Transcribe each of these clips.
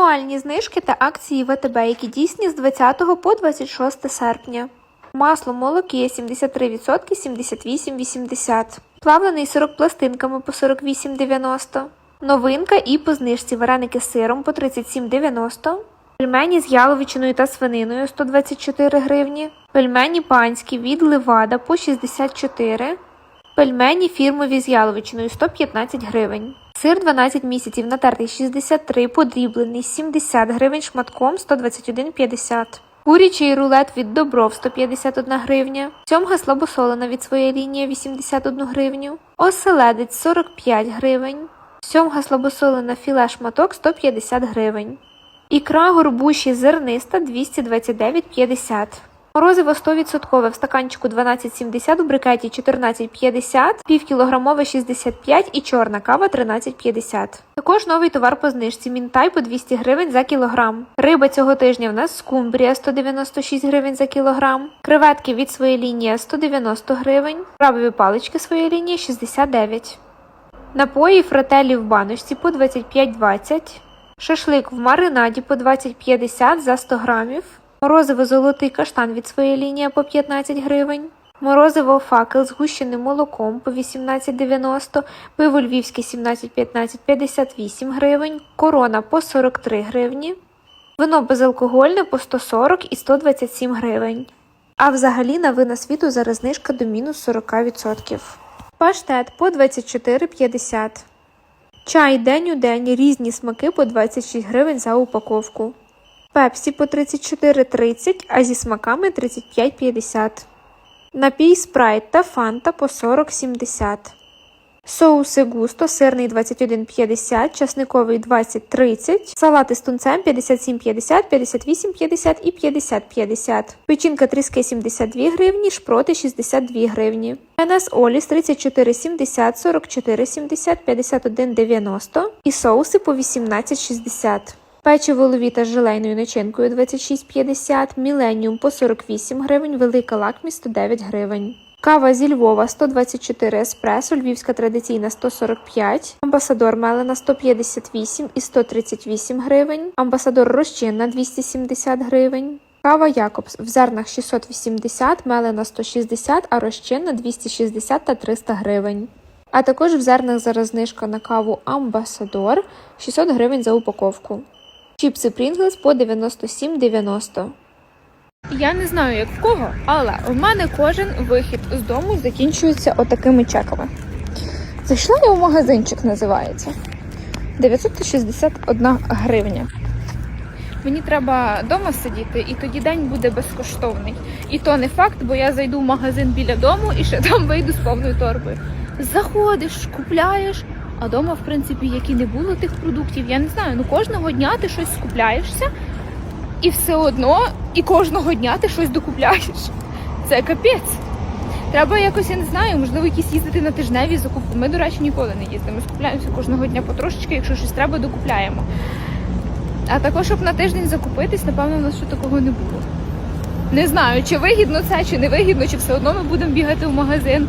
Актуальні знижки та акції ВТБ, які дійсні з 20 по 26 серпня. Масло молоки 73% 78,80. Плавлений сирок пластинками по 48,90. Новинка і по знижці вареники з сиром по 37,90. Пельмені з яловичиною та свининою 124 гривні. Пельмені панські від Левада по 64. Пельмені фірмові з яловичиною 115 гривень. Сир 12 місяців натертий 63, подріблений 70 гривень шматком 121,50. Курячий рулет від Добров 151 гривня. Сьомга слабосолена від своєї лінії 81 гривню. Оселедець 45 гривень. Сьомга слабосолена філе шматок 150 гривень. Ікра горбуші зерниста 229,50. Морозиво 100% в стаканчику 12,70, в брикеті 14,50, півкілограмове 65 і чорна кава 13,50. Також новий товар по знижці мінтай по 200 гривень за кілограм. Риба цього тижня в нас скумбрія 196 гривень за кілограм. Креветки від своєї лінії 190 гривень. Крабові палички своєї лінії 69. Напої фрателі в баночці по 25,20. Шашлик в маринаді по 20,50 за 100 грамів. Морозиво золотий каштан від своєї лінії по 15 гривень. Морозиво факел з гущеним молоком по 18,90, пиво львівське 17,15 58 гривень, корона по 43 гривні, вино безалкогольне по 140 і 127 гривень. А взагалі на вина світу зараз знижка до мінус 40%. Паштет по 24,50. Чай день у день різні смаки по 26 гривень за упаковку. Пепсі по 34,30, а зі смаками 35,50. Напій спрайт та фанта по 40,70. Соуси густо сирний 21,50, часниковий 20,30, салати з тунцем 57,50, 58,50 і 50,50. Печінка тріски 72 гривні, шпроти 62 гривні. НС Оліс 34,70, 44,70, 51,90 і соуси по 18,60. Печиво ловіта з желейною начинкою 26,50, Міленіум по 48 гривень, велика лакмі 109 гривень. Кава зі Львова 124 еспресо, львівська традиційна 145, амбасадор мелена 158 і 138 гривень, амбасадор розчинна 270 гривень. Кава Якобс в зернах 680, мелена 160, а розчинна 260 та 300 гривень. А також в зернах зараз знижка на каву Амбасадор 600 гривень за упаковку. Чіпси Pringles по 97,90. Я не знаю, як в кого, але в мене кожен вихід з дому закінчується отакими чеками. Зайшла я в магазинчик, називається 961 гривня. Мені треба вдома сидіти, і тоді день буде безкоштовний. І то не факт, бо я зайду в магазин біля дому і ще там вийду з повною торбою. Заходиш, купляєш, а вдома, в принципі, як і не було тих продуктів, я не знаю. Ну кожного дня ти щось скупляєшся, і все одно, і кожного дня ти щось докупляєш. Це капець. Треба якось, я не знаю, можливо, якісь їздити на тижневі закупки. Ми, до речі, ніколи не їздимо. Ми скупляємося кожного дня потрошечки, якщо щось треба, докупляємо. А також, щоб на тиждень закупитись, напевно, у нас ще такого не було. Не знаю, чи вигідно це, чи не вигідно, чи все одно ми будемо бігати в магазин.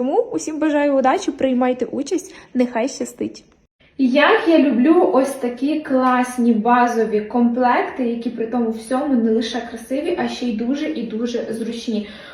Тому усім бажаю удачі, приймайте участь, нехай щастить. Як я люблю ось такі класні базові комплекти, які при тому всьому не лише красиві, а ще й дуже і дуже зручні.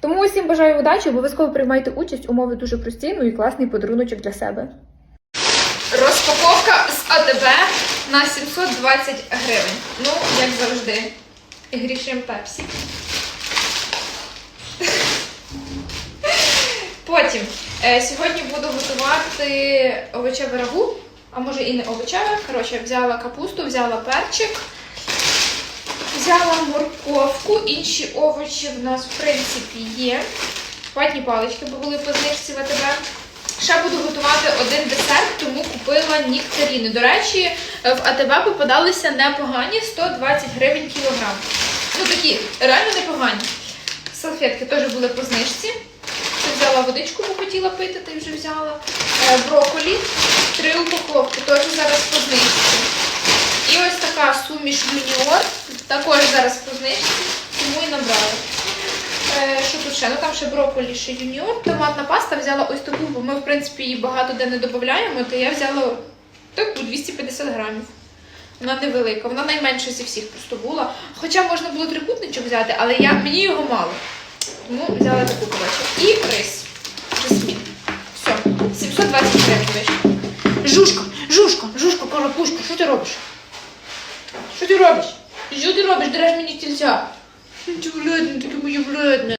Тому усім бажаю удачі, обов'язково приймайте участь, умови дуже прості, ну і класний подаруночок для себе. Розпаковка з АТБ на 720 гривень. Ну, як завжди. Грішим пепсі. Потім е, сьогодні буду готувати овочеве рагу, а може і не овочеве. Коротше, взяла капусту, взяла перчик, взяла морковку, інші овочі в нас в принципі є. Ватні палички, бо були по знижці в АТБ. Ще буду готувати один десерт, тому купила нектаріни. До речі, в АТБ попадалися непогані 120 гривень кілограм. Ну такі, реально непогані. Салфетки теж були по знижці. Взяла водичку, бо хотіла пити, та й вже взяла. Е, Броколі, три упаковки, теж зараз по знижці. І ось така суміш юніор. Також зараз по знижці, тому набрала. Е, що тут ще? Ну там ще брокколі, ще юніор. Томатна паста взяла ось таку, бо ми, в принципі, її багато де не додаємо, то я взяла таку 250 грамів. Вона невелика, вона найменша зі всіх просто була. Хоча можна було трикутничок взяти, але я, мені його мало. Тому взяла таку коротше. І крис. Жасмін. Все, 720 гривень. Жушка, жушка, жушка, коропушка, що ти робиш? ти робиш? Що ти робиш? Дереш мені стільця. Ти бледне, таке моє бледне.